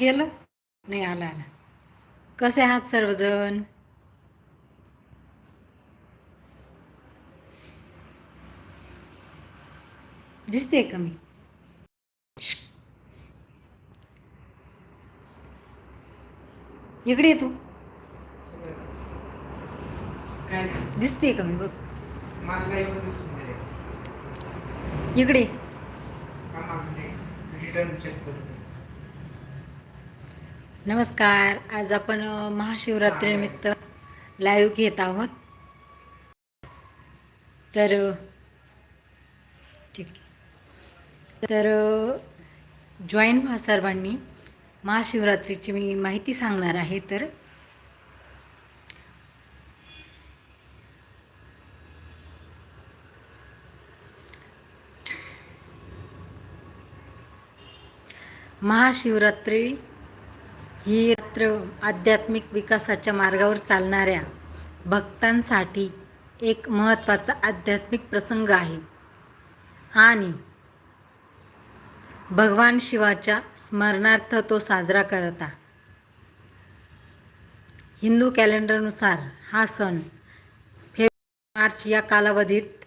गेलं? नाही आला आला. कसे आहात सर्वजण? दिसते का मी? इकडे तू. काय? दिसते का मी? बघ. इकडे. रिटर्न चेक करतो. नमस्कार. आज आपण महाशिवरात्रीनिमित्त लाईव्ह घेत आहोत. तर ठीक तर जॉईन व्हा सर्वांनी. महाशिवरात्रीची मी माहिती सांगणार आहे तर. महाशिवरात्री ही रात्र आध्यात्मिक विकासाच्या मार्गावर चालणाऱ्या भक्तांसाठी एक महत्त्वाचा आध्यात्मिक प्रसंग आहे. आणि भगवान शिवाच्या स्मरणार्थ तो साजरा करता हिंदू कॅलेंडरनुसार हा सण फेब्रुवारी मार्च या कालावधीत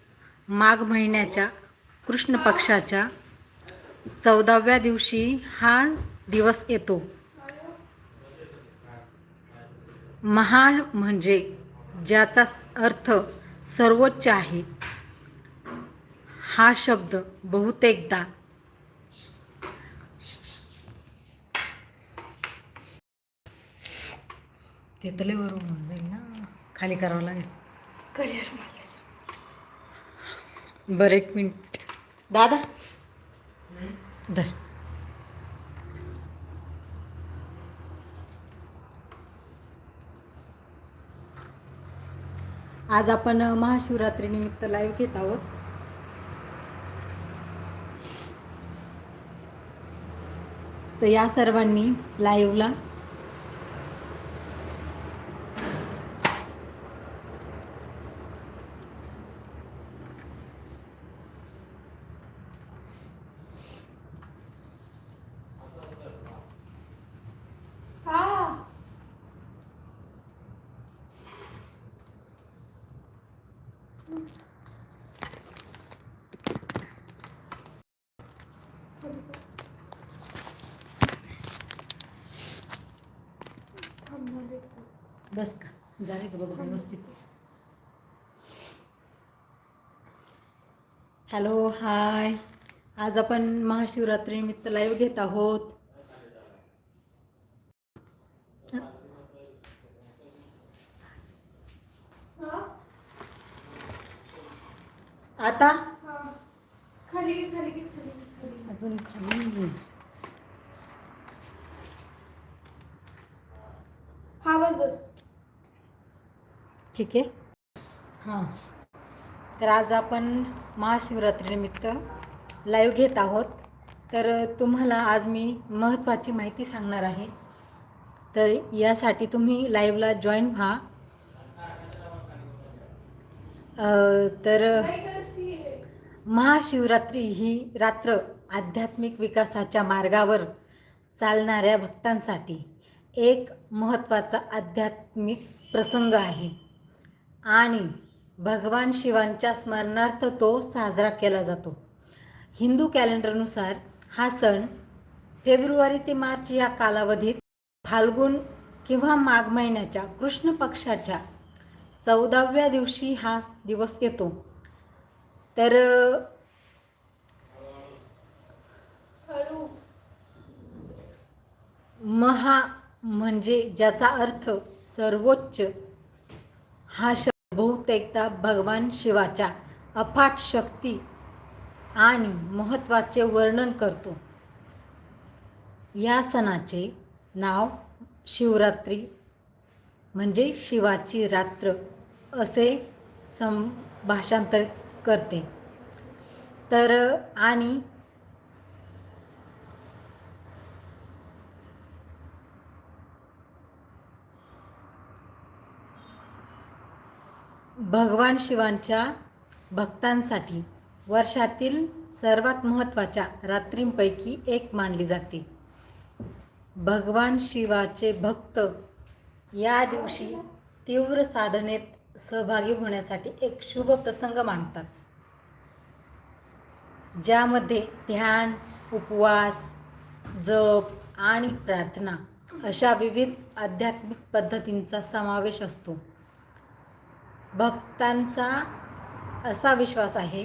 माघ महिन्याच्या कृष्ण पक्षाच्या चौदाव्या दिवशी हा दिवस येतो. महा म्हणजे ज्याचा अर्थ सर्वोच्च आहे. हा शब्द बहुतेकदा ते तलेवरून होऊन जाईल ना. खाली करावं लागेल. करिअर बरं एक मिनिट. दादा. धर. आज आपण महाशिवरात्रीनिमित्त लाईव्ह घेत आहोत. तर या सर्वांनी लाईव्हला हा बस का? झाले का बघ व्यवस्थित? Hello hi. आज आपण महाशिवरात्रीनिमित्त लाईव्ह घेत आहोत. आता? खाली खाली खाली अजून खाली हा बस बस. ठीक आहे? हां. तर आज आपण महाशिवरात्रीनिमित्त लाईव्ह घेत आहोत. तर तुम्हाला आज मी महत्त्वाची माहिती सांगणार आहे. तर यासाठी तुम्ही लाईव्हला जॉईन व्हा. तर? महाशिवरात्री ही रात्र आध्यात्मिक विकासाच्या मार्गावर चालणाऱ्या भक्तांसाठी एक महत्त्वाचा आध्यात्मिक प्रसंग आहे. आणि भगवान शिवांच्या स्मरणार्थ तो साजरा केला जातो. हिंदू कॅलेंडरनुसार हा सण फेब्रुवारी ते मार्च या कालावधीत फाल्गुन किंवा माघ महिन्याच्या कृष्ण पक्षाच्या चौदाव्या दिवशी हा दिवस येतो. तर महा म्हणजे ज्याचा अर्थ सर्वोच्च हा शब्द बहुतेकदा भगवान शिवाच्या अफाट शक्ती आणि महत्त्वाचे वर्णन करतो. या सणाचे नाव शिवरात्री म्हणजे शिवाची रात्र असे सम भाषांतरित करते. तर आणि भगवान शिवांच्या भक्तांसाठी वर्षातील सर्वात महत्त्वाच्या रात्रींपैकी एक मानली जाते. भगवान शिवाचे भक्त या दिवशी तीव्र साधनेत सहभागी होण्यासाठी एक शुभ प्रसंग मानतात ज्यामध्ये ध्यान उपवास जप आणि प्रार्थना अशा विविध आध्यात्मिक पद्धतींचा समावेश असतो. भक्तांचा असा विश्वास आहे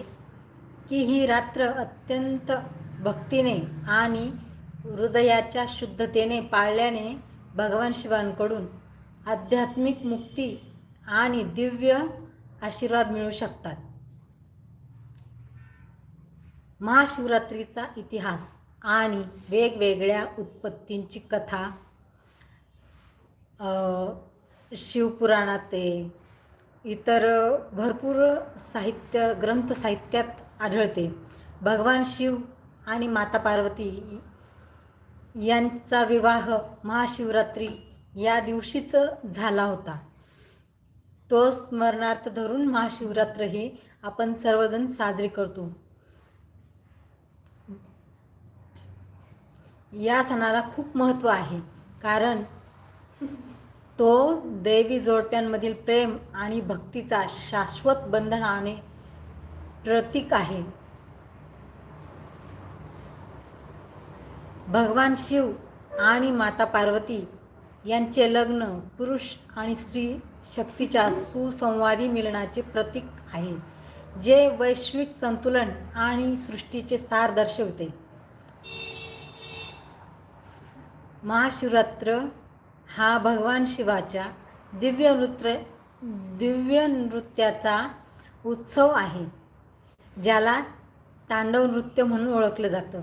की ही रात्र अत्यंत भक्तीने आणि हृदयाच्या शुद्धतेने पाळल्याने भगवान शिवांकडून आध्यात्मिक मुक्ती आणि दिव्य आशीर्वाद मिळू शकतात. महाशिवरात्रीचा इतिहास आणि वेगवेगळ्या उत्पत्तींची कथा शिवपुराणात ते इतर भरपूर साहित्य ग्रंथ साहित्यात आढळते. भगवान शिव आणि माता पार्वती यांचा विवाह महाशिवरात्री या दिवशीच झाला होता. तो स्मरणार्थ धरून महाशिवरात्र ही आपण सर्वजण साजरी करतो. या सणाला खूप महत्त्व आहे. कारण तो दैवी जोडप्यांमधील प्रेम आणि भक्तीचा शाश्वत बंधनाने प्रतीक आहे. भगवान शिव आणि माता पार्वती यांचे लग्न पुरुष आणि स्त्री शक्तीच्या सुसंवादी मिलनाचे प्रतीक आहे जे वैश्विक संतुलन आणि सृष्टीचे सार दर्शवते. महाशिवरात्र हा भगवान शिवाच्या दिव्य नृत्य दिव्य नृत्याचा उत्सव आहे ज्याला तांडव नृत्य म्हणून ओळखलं जातं.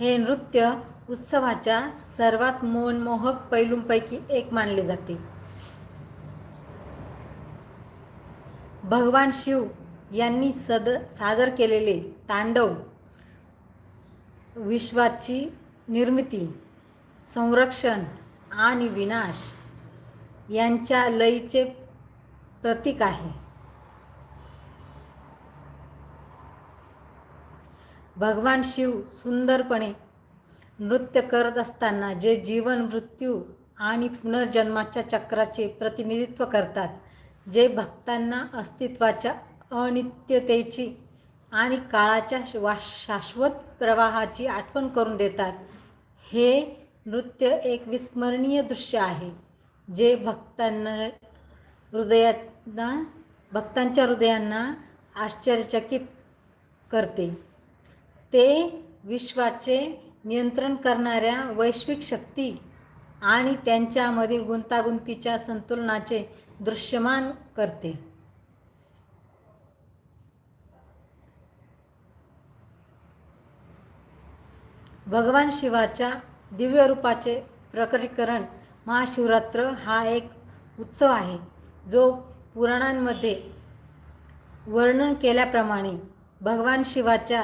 हे नृत्य उत्सवाच्या सर्वात मनमोहक पैलूंपैकी एक मानले जाते. भगवान शिव यांनी सद सादर केलेले तांडव विश्वाची निर्मिती संरक्षण आणि विनाश यांच्या लयीचे प्रतीक आहे. भगवान शिव सुंदरपणे नृत्य करत असताना जे जीवन मृत्यू आणि पुनर्जन्माच्या चक्राचे प्रतिनिधित्व करतात जे भक्तांना अस्तित्वाच्या अनित्यतेची आणि काळाच्या वा शाश्वत प्रवाहाची आठवण करून देतात हे नृत्य एक विस्मरणीय दृश्य आहे जे भक्तांना हृदयांना भक्तांच्या हृदयांना आश्चर्यचकित करते. ते विश्वाचे नियंत्रण करणाऱ्या वैश्विक शक्ती आणि त्यांच्यामधील गुंतागुंतीच्या संतुलनाचे दृश्यमान करते. भगवान शिवाच्या दिव्य रूपाचे प्रकटीकरण महाशिवरात्र हा एक उत्सव आहे जो पुराणांमध्ये वर्णन केल्याप्रमाणे भगवान शिवाच्या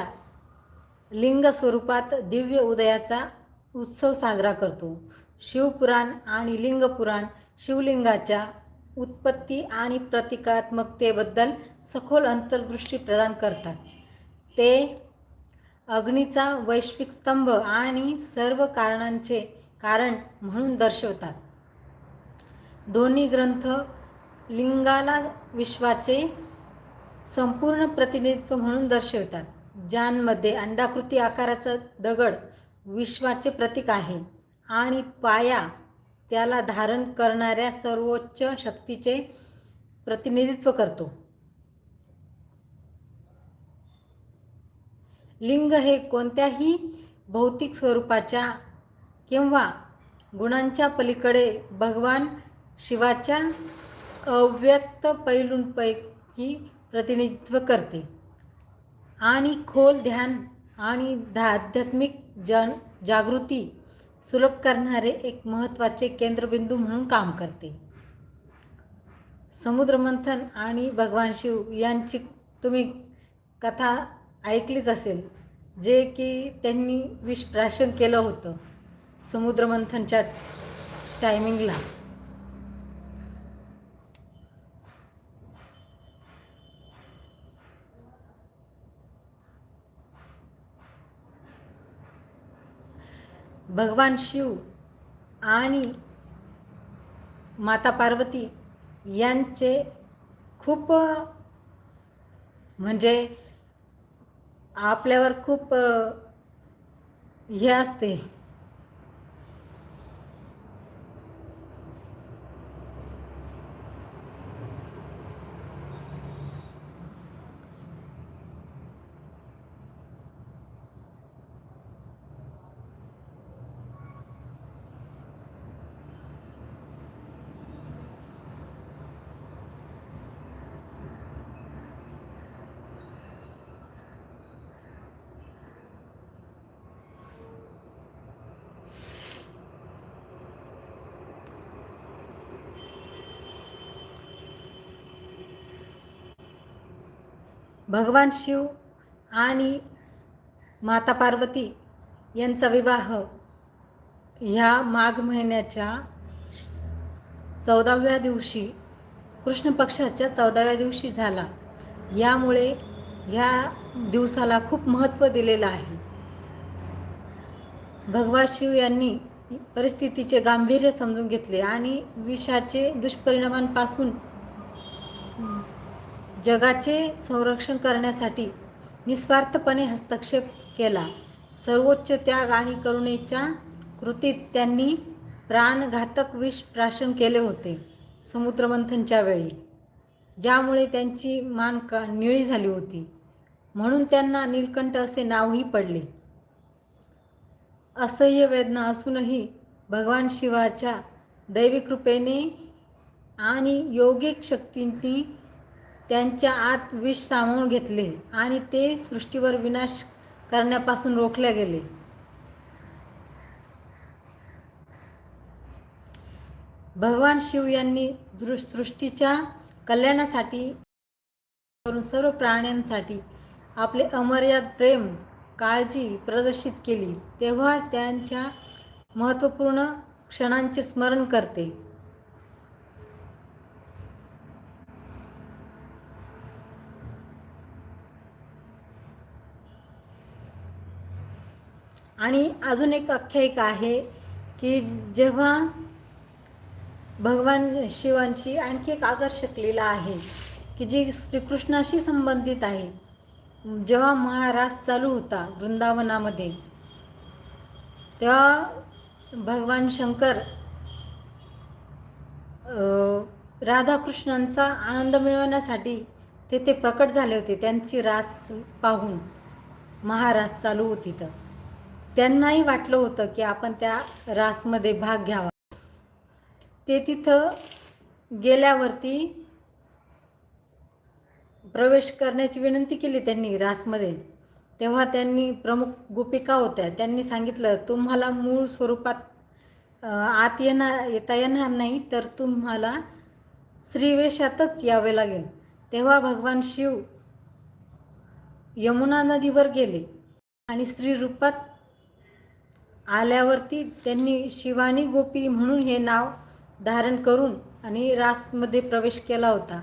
लिंग स्वरूपात दिव्य उदयाचा उत्सव साजरा करतो. शिवपुराण आणि लिंगपुराण शिवलिंगाच्या उत्पत्ती आणि प्रतिकात्मकतेबद्दल सखोल अंतर्दृष्टी प्रदान करतात. ते अग्नीचा वैश्विक स्तंभ आणि सर्व कारणांचे कारण म्हणून दर्शवतात. दोन्ही ग्रंथ लिंगाला विश्वाचे संपूर्ण प्रतिनिधित्व म्हणून दर्शवतात ज्यांमध्ये अंडाकृती आकाराचा दगड विश्वाचे प्रतीक आहे आणि पाया त्याला धारण करणाऱ्या सर्वोच्च शक्तीचे प्रतिनिधित्व करतो. लिंग हे कोणत्याही भौतिक स्वरूपाच्या किंवा गुणांच्या पलीकडे भगवान शिवाच्या अव्यक्त पैलूंपैकी प्रतिनिधित्व करते. आणि खोल ध्यान आणि धा आध्यात्मिक जन जागृती सुलभ करणारे एक महत्त्वाचे केंद्रबिंदू म्हणून काम करते. समुद्रमंथन आणि भगवान शिव यांची तुम्ही कथा ऐकलीच असेल. जे की त्यांनी विषप्राशन केलं होतं समुद्रमंथनच्या टायमिंगला भगवान शिव आणि माता पार्वती यांचे खूप म्हणजे आपल्यावर खूप हे असते. भगवान शिव आणि माता पार्वती यांचा विवाह ह्या माघ महिन्याच्या चौदाव्या दिवशी कृष्ण पक्षाच्या चौदाव्या दिवशी झाला. यामुळे ह्या दिवसाला खूप महत्त्व दिलेलं आहे. भगवान शिव यांनी परिस्थितीचे गांभीर्य समजून घेतले आणि विषाचे दुष्परिणामांपासून जगाचे संरक्षण करण्यासाठी निस्वार्थपणे हस्तक्षेप केला. सर्वोच्च त्याग आणि करुणेच्या कृतीत त्यांनी प्राणघातक विष प्राशन केले होते समुद्रमंथनच्या वेळी ज्यामुळे त्यांची मान का निळी झाली होती. म्हणून त्यांना नीलकंठ असे नावही पडले. असह्य वेदना असूनही भगवान शिवाच्या दैवी कृपेने आणि योगिक शक्तींनी त्यांच्या आत विष सामावून घेतले आणि ते सृष्टीवर विनाश करण्यापासून रोखले गेले. भगवान शिव यांनी दृ सृष्टीच्या कल्याणासाठी करून सर्व प्राण्यांसाठी आपले अमर्याद प्रेम काळजी प्रदर्शित केली तेव्हा त्यांच्या महत्त्वपूर्ण क्षणांचे स्मरण करते. आणि अजून एक आख्यायिका आहे की जेव्हा भगवान शिवांची आणखी एक आकर्षक लीला आहे की जी श्रीकृष्णाशी संबंधित आहे. जेव्हा महारास चालू होता वृंदावनामध्ये तेव्हा भगवान शंकर राधाकृष्णांचा आनंद मिळवण्यासाठी तेथे प्रकट झाले होते. त्यांची रास पाहून महारास चालू होती तर. त्यांनाही वाटलं होतं की आपण त्या रासमध्ये भाग घ्यावा. ते तिथं गेल्यावरती प्रवेश करण्याची विनंती केली त्यांनी रासमध्ये. तेव्हा त्यांनी प्रमुख गोपिका होत्या. त्यांनी सांगितलं तुम्हाला मूळ स्वरूपात आत येणार येता येणार नाही तर तुम्हाला श्रीवेशातच यावे लागेल. तेव्हा भगवान शिव यमुना नदीवर गेले आणि स्त्री रूपात आल्यावरती त्यांनी शिवानी गोपी म्हणून हे नाव धारण करून आणि रासमध्ये प्रवेश केला होता.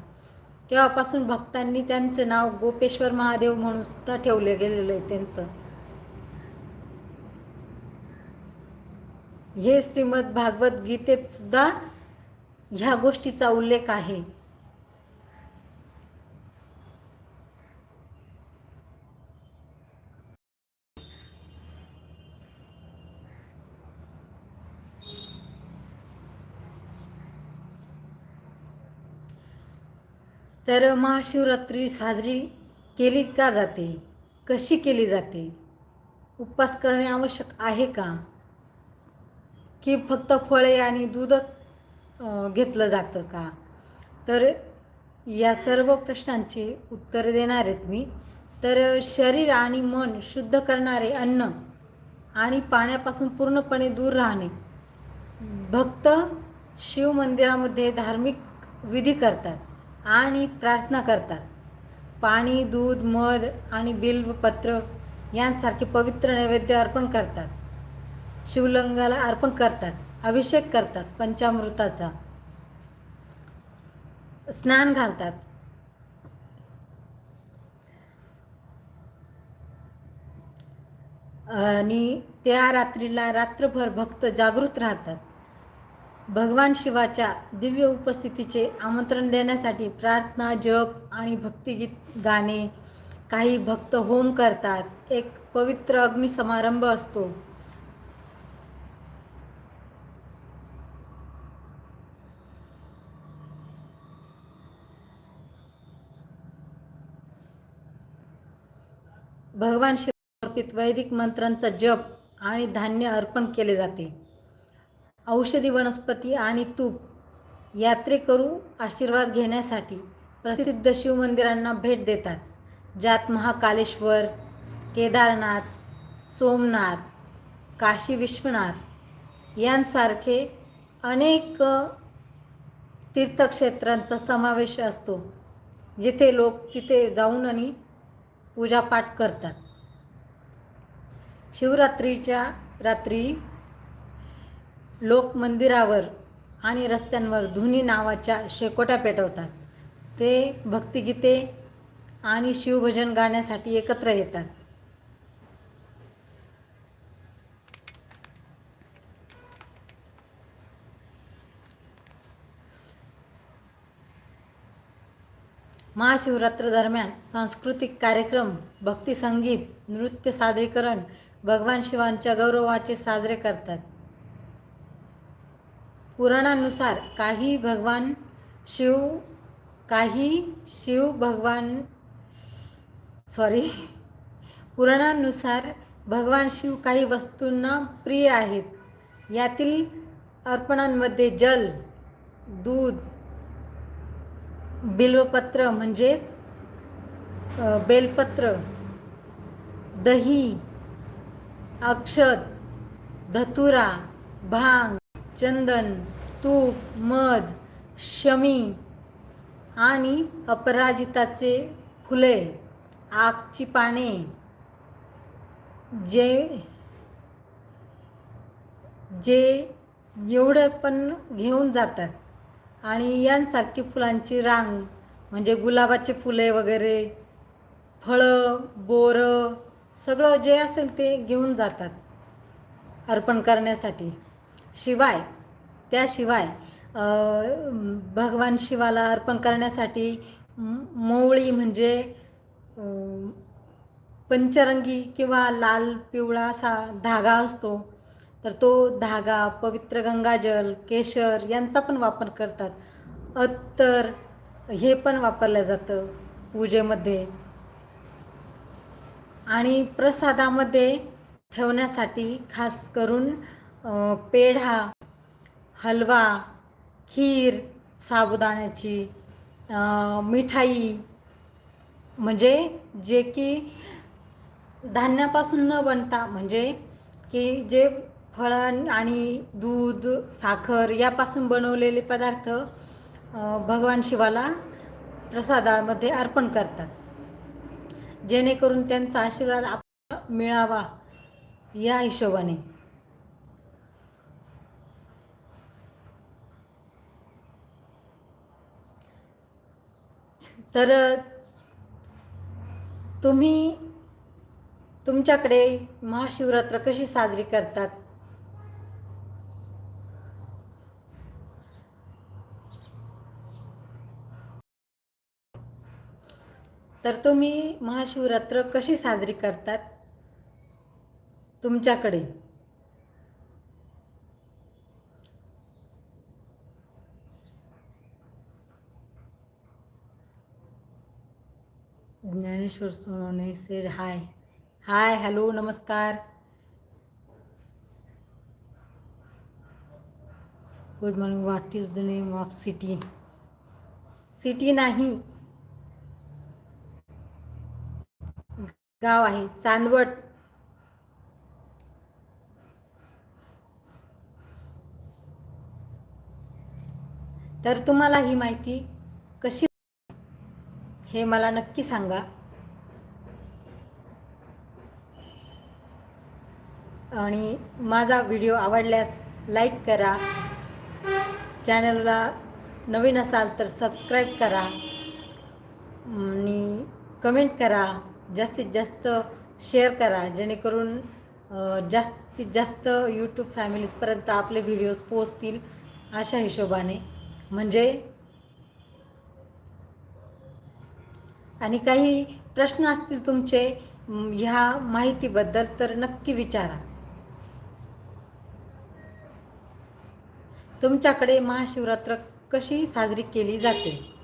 तेव्हापासून भक्तांनी त्यांचं नाव गोपेश्वर महादेव म्हणून सुद्धा ठेवले गेलेलं आहे त्यांचं. हे श्रीमद भागवत गीतेत सुद्धा ह्या गोष्टीचा उल्लेख आहे. तर महाशिवरात्री साजरी केली का जाते? कशी केली जाते? उपवास करणे आवश्यक आहे का? की फक्त फळे आणि दूधच घेतलं जातं का? तर या सर्व प्रश्नांची उत्तरे देणार आहेत मी. तर शरीर आणि मन शुद्ध करणारे अन्न आणि पाण्यापासून पूर्णपणे दूर राहणे. भक्त शिव मंदिरामध्ये धार्मिक विधी करतात. आणि प्रार्थना करतात. पाणी दूध मध आणि बिल्वपत्र यांसारखे पवित्र नैवेद्य अर्पण करतात. शिवलिंगाला अर्पण करतात अभिषेक करतात पंचामृताचा. स्नान घालतात. आणि त्या रात्रीला रात्रभर भक्त जागृत राहतात. भगवान शिवाच्या दिव्य उपस्थितीचे आमंत्रण देण्यासाठी प्रार्थना जप आणि भक्तिगीत गाणे काही भक्त होम करतात. एक पवित्र अग्नी समारंभ असतो. भगवान शिव अर्पित वैदिक मंत्रांचा जप आणि धान्य अर्पण केले जाते. औषधी वनस्पती आणि तूप यात्रेकरू आशीर्वाद घेण्यासाठी प्रसिद्ध शिवमंदिरांना भेट देतात ज्यात महाकालेश्वर केदारनाथ सोमनाथ काशी विश्वनाथ यांसारखे अनेक तीर्थक्षेत्रांचा समावेश असतो जिथे लोक तिथे जाऊन आणि पूजापाठ करतात. शिवरात्रीच्या रात्री लोक मंदिरावर आणि रस्त्यांवर धुनी नावाच्या शेकोट्या पेटवतात. ते भक्तिगीते आणि शिवभजन गाण्यासाठी एकत्र येतात. महाशिवरात्र दरम्यान सांस्कृतिक कार्यक्रम भक्ती संगीत नृत्य सादरीकरण भगवान शिवांच्या गौरवाचे साजरे करतात. पुराणानुसार काही भगवान शिव काही शिव भगवान सॉरी पुराणानुसार भगवान शिव काही वस्तूंना प्रिय आहेत. यातील अर्पणांमध्ये जल दूध बिल्वपत्र म्हणजेच बेलपत्र दही अक्षत धतुरा भांग चंदन तूप मध शमी आणि अपराजिताचे फुले आगची पाने जे जे एवढं पण घेऊन जातात. आणि यांसारखी फुलांची रांग म्हणजे गुलाबाचे फुले वगैरे फळं बोरं सगळं जे असेल ते घेऊन जातात अर्पण करण्यासाठी. शिवाय त्याशिवाय भगवान शिवाला अर्पण करण्यासाठी मोवळी म्हणजे पंचरंगी किंवा लाल पिवळा असा धागा असतो. तर तो धागा पवित्र गंगाजल केशर यांचा पण वापर करतात. अत्तर हे पण वापरलं जातं पूजेमध्ये. आणि प्रसादामध्ये ठेवण्यासाठी खास करून पेढा हलवा खीर साबुदाण्याची मिठाई म्हणजे जे की धान्यापासून न बनता म्हणजे की जे फळं आणि दूध साखर यापासून बनवलेले पदार्थ भगवान शिवाला प्रसादामध्ये अर्पण करतात. जेणेकरून त्यांचा आशीर्वाद आपल्याला मिळावा या हिशोबाने. तर तुम्ही तुमच्याकडे महाशिवरात्र कशी साजरी करतात? तर तुम्ही महाशिवरात्र कशी साजरी करतात? तुमच्याकडे. Dnyaneshwar Sonawane said hi hi hello नमस्कार. Good morning what is the name of city city नाही. गाव आहे चांदवड. तर तुम्हाला ही माहिती हे मला नक्की सांगा. आणि माझा व्हिडिओ आवडल्यास लाईक करा. चॅनलला नवीन असाल तर सबस्क्राईब करा. आणि कमेंट करा. जास्तीत जास्त शेअर करा. जेणेकरून जास्तीत जास्त यूट्यूब फॅमिलीजपर्यंत आपले व्हिडिओज पोचतील अशा हिशोबाने. म्हणजे आणि काही प्रश्न असतील तुमचे ह्या माहितीबद्दल तर नक्की विचारा. तुमच्याकडे महाशिवरात्र कशी साजरी केली जाते?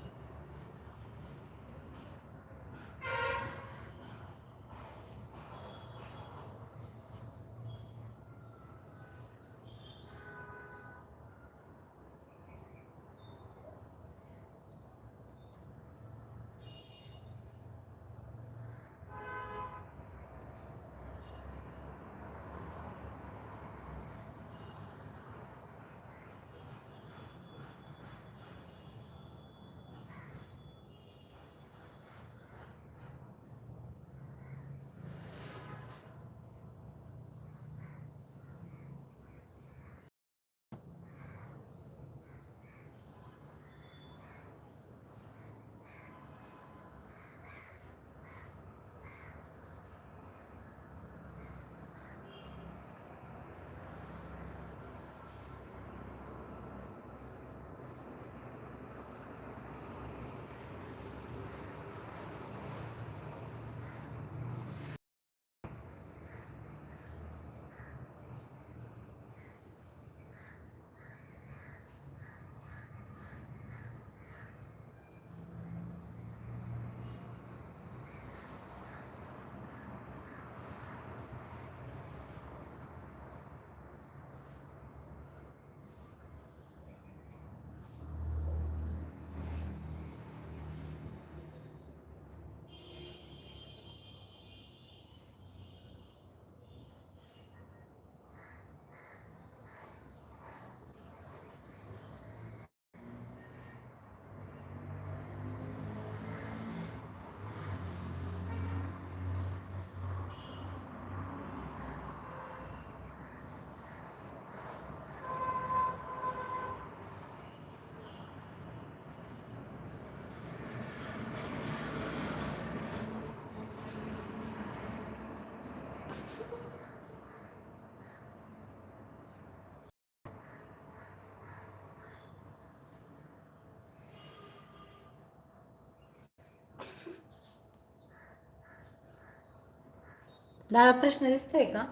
दादा प्रश्न दिसतोय का?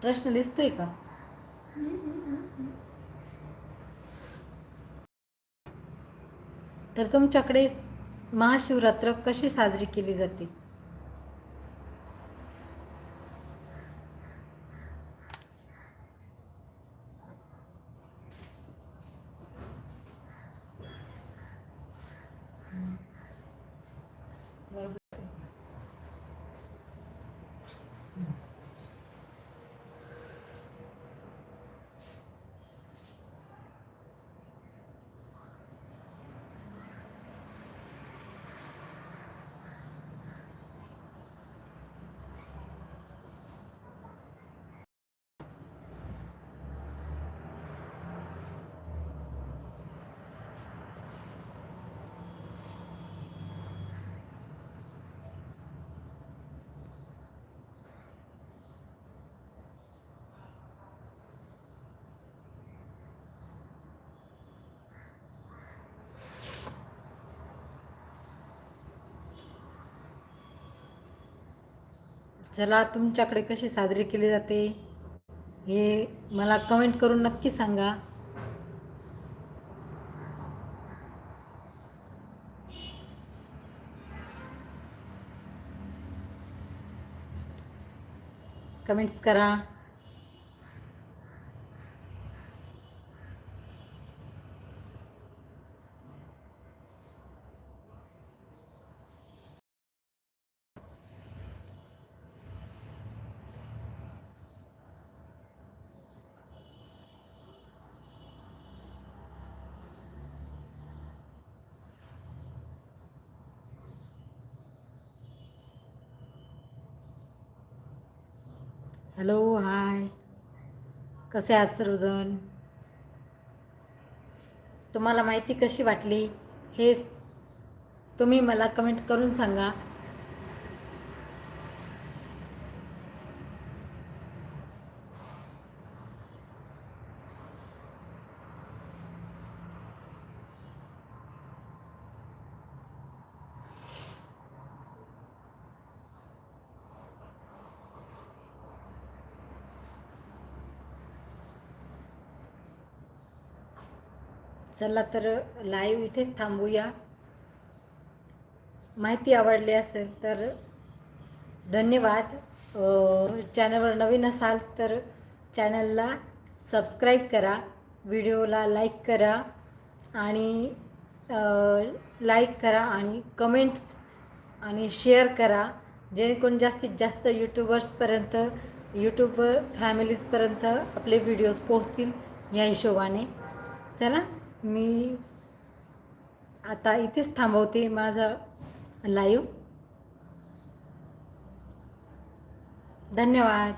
प्रश्न दिसतोय का? तर तुमच्याकडे महाशिवरात्र कशी साजरी केली जाते? चला तुमच्याकडे कशी साजरी केली जाते? हे मला कमेंट करून नक्की सांगा. कमेंट्स करा. Hello hi. कसे आहात सर्वजण? तुम्हाला माहिती कशी वाटली? हे तुम्ही मला कमेंट करून सांगा. चला तर लाईव्ह इथेच थांबूया. माहिती आवडली असेल तर धन्यवाद. चॅनलवर नवीन असाल तर चॅनलला सबस्क्राईब करा व्हिडिओला लाईक करा आणि लाईक करा आणि कमेंट्स आणि शेअर करा. जेणेकरून जास्तीत जास्त यूट्यूबर्सपर्यंत यूट्यूबर फॅमिलीजपर्यंत आपले व्हिडिओज पोहोचतील या हिशोबाने. चला. मी आता इथेच थांबवते माझा लाईव्ह धन्यवाद.